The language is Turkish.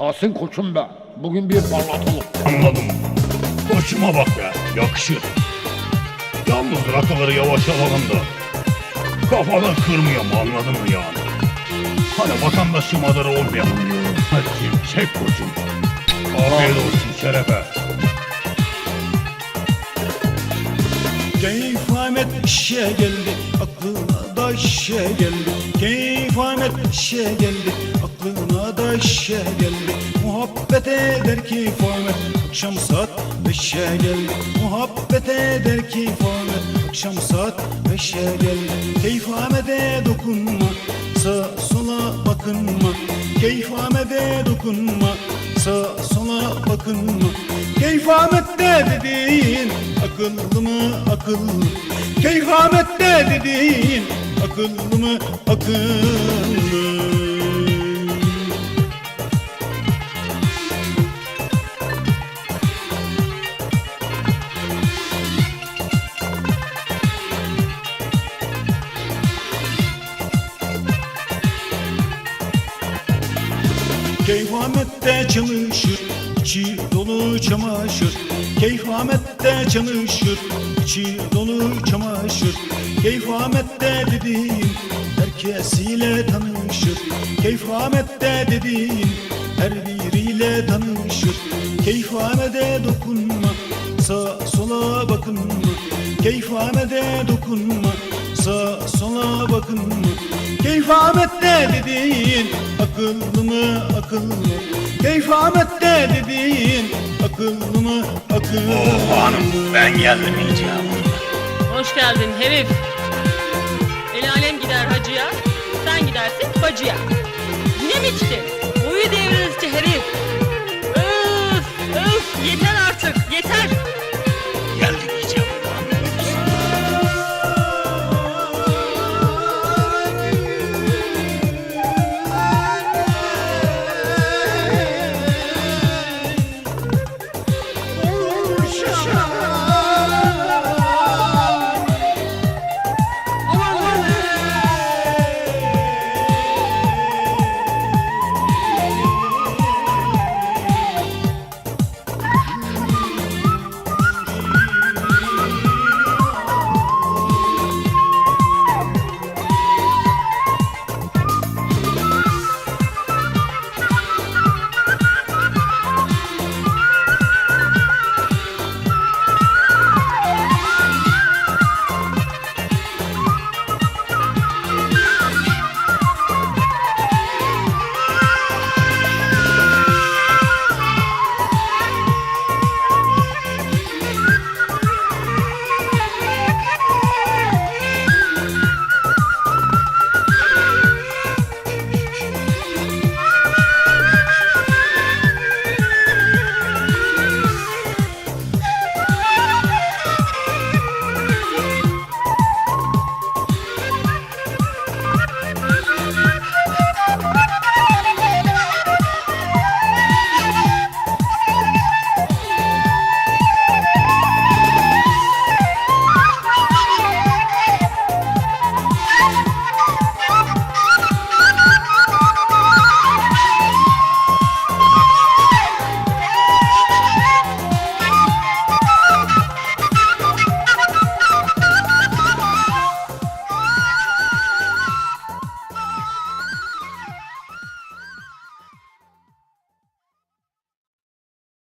Tahsin koçum be. Bugün bir parlatalım. Anladım. Koçuma bak be. Yakışır. Yalnız rakıları yavaş alalım da. Kafadan kırmayalım anladın mı yani? Hani vatandaşım adarı olmayalım diyorum. Hadi çek koçum. Afiyet olsun şerefe. Keyif Ahmet işe geldi aklına da işe geldi Keyif Ahmet işe geldi aklına da işe geldi Muhabbet eder keyif Ahmet akşam saat beşe geldi Muhabbet eder keyif Ahmet akşam saat beşe geldi Keyif Ahmet'e dokunma. Sağa sola bakınma Keyif Ahmet'e dokunma. Sağa sola bakınma Keyif Ahmet'te dediğin akıllı mı akıllı? Keyif Ahmet'te dediğin akıllı mı akıllı Keyif Ahmet'te çalışır içi dolu çamaşır. Keyif Ahmet'te çalışır içi dolu çamaşır. Keyif Ahmet'te dediğin herkesiyle tanışır. Keyif Ahmet'te dediğin her biriyle tanışır. Keyif Ahmet'e dokunma sağa sola bakınma. Keyif Ahmet'e dokunma sağa sola bakınma Keyif Ahmet'te dediğin akıllı mı akıllı Keyif Ahmet'te dediğin akıllı mı akıllı Oh hanım ben geldim. Hoş geldin herif. El alem gider hacıya, sen gidersin bacıya. Yine mi içtin? Boyu devrilirse herif. Öf, öf, yeter artık, yeter.